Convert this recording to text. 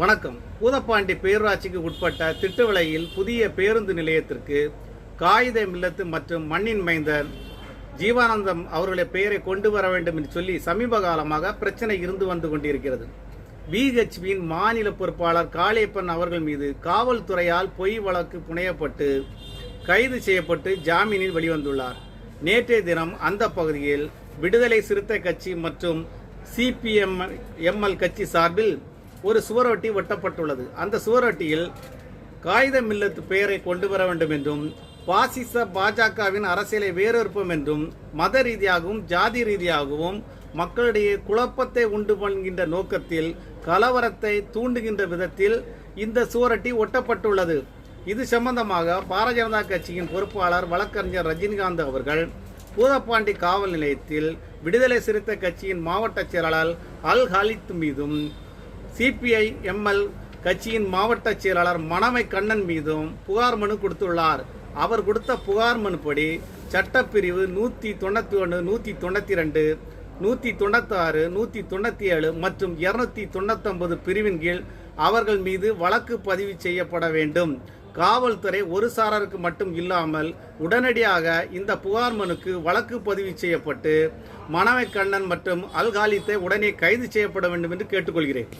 வணக்கம். பூதப்பாண்டி பேரூராட்சிக்கு உட்பட்ட திட்டுவிளையில் புதிய பேருந்து நிலையத்திற்கு காகித மில்லத்து மற்றும் மண்ணின் மைந்தர் ஜீவானந்தம் அவர்களுடைய பெயரை கொண்டு வர வேண்டும் என்று சொல்லி சமீப காலமாக பிரச்சனை இருந்து வந்து கொண்டிருக்கிறது. பிஹெச்பியின் மாநில பொறுப்பாளர் காளியப்பன் அவர்கள் மீது காவல்துறையால் பொய் வழக்கு புனையப்பட்டு கைது செய்யப்பட்டு ஜாமீனில் வெளிவந்துள்ளார். நேற்றைய தினம் அந்த பகுதியில் விடுதலை சிறுத்தை கட்சி மற்றும் சிபிஎம் எம்எல் கட்சி சார்பில் ஒரு சுவரொட்டி ஒட்டப்பட்டுள்ளது அந்த சுவரொட்டியில் காகித மில்லத்து பெயரை கொண்டு வர வேண்டும் என்றும் பாசிச பாஜகவின் அரசியலை வேறொருப்போம் என்றும் மத ரீதியாகவும் ஜாதி ரீதியாகவும் மக்களிடையே குழப்பத்தை உண்டு பண்ணுகின்ற நோக்கத்தில் கலவரத்தை தூண்டுகின்ற விதத்தில் இந்த சுவரொட்டி ஒட்டப்பட்டுள்ளது. இது சம்பந்தமாக பாரதிய ஜனதா கட்சியின் பொறுப்பாளர் வழக்கறிஞர் ரஜினிகாந்த் அவர்கள் பூதப்பாண்டி காவல் நிலையத்தில் விடுதலை சிறுத்தை கட்சியின் மாவட்ட செயலாளர் அல் ஹாலித் மீதும் சிபிஐ எம்எல் கட்சியின் மாவட்ட செயலாளர் மணமை கண்ணன் மீதும் புகார் மனு கொடுத்துள்ளார். அவர் கொடுத்த புகார் மனுப்படி சட்டப்பிரிவு நூற்றி தொண்ணூற்றி ஒன்று நூற்றி தொண்ணூற்றி ரெண்டு நூற்றி தொண்ணூத்தாறு நூற்றி தொண்ணூற்றி ஏழு மற்றும் இரநூத்தி தொண்ணூத்தொன்பது பிரிவின் கீழ் அவர்கள் மீது வழக்கு பதிவு செய்யப்பட வேண்டும். காவல்துறை ஒரு சாரருக்கு மட்டும் இல்லாமல் உடனடியாக இந்த புகார் மனுக்கு வழக்கு பதிவு செய்யப்பட்டு மணவை கண்ணன் மற்றும் அல்காலித்தை உடனே கைது செய்யப்பட வேண்டும் என்று கேட்டுக்கொள்கிறேன்.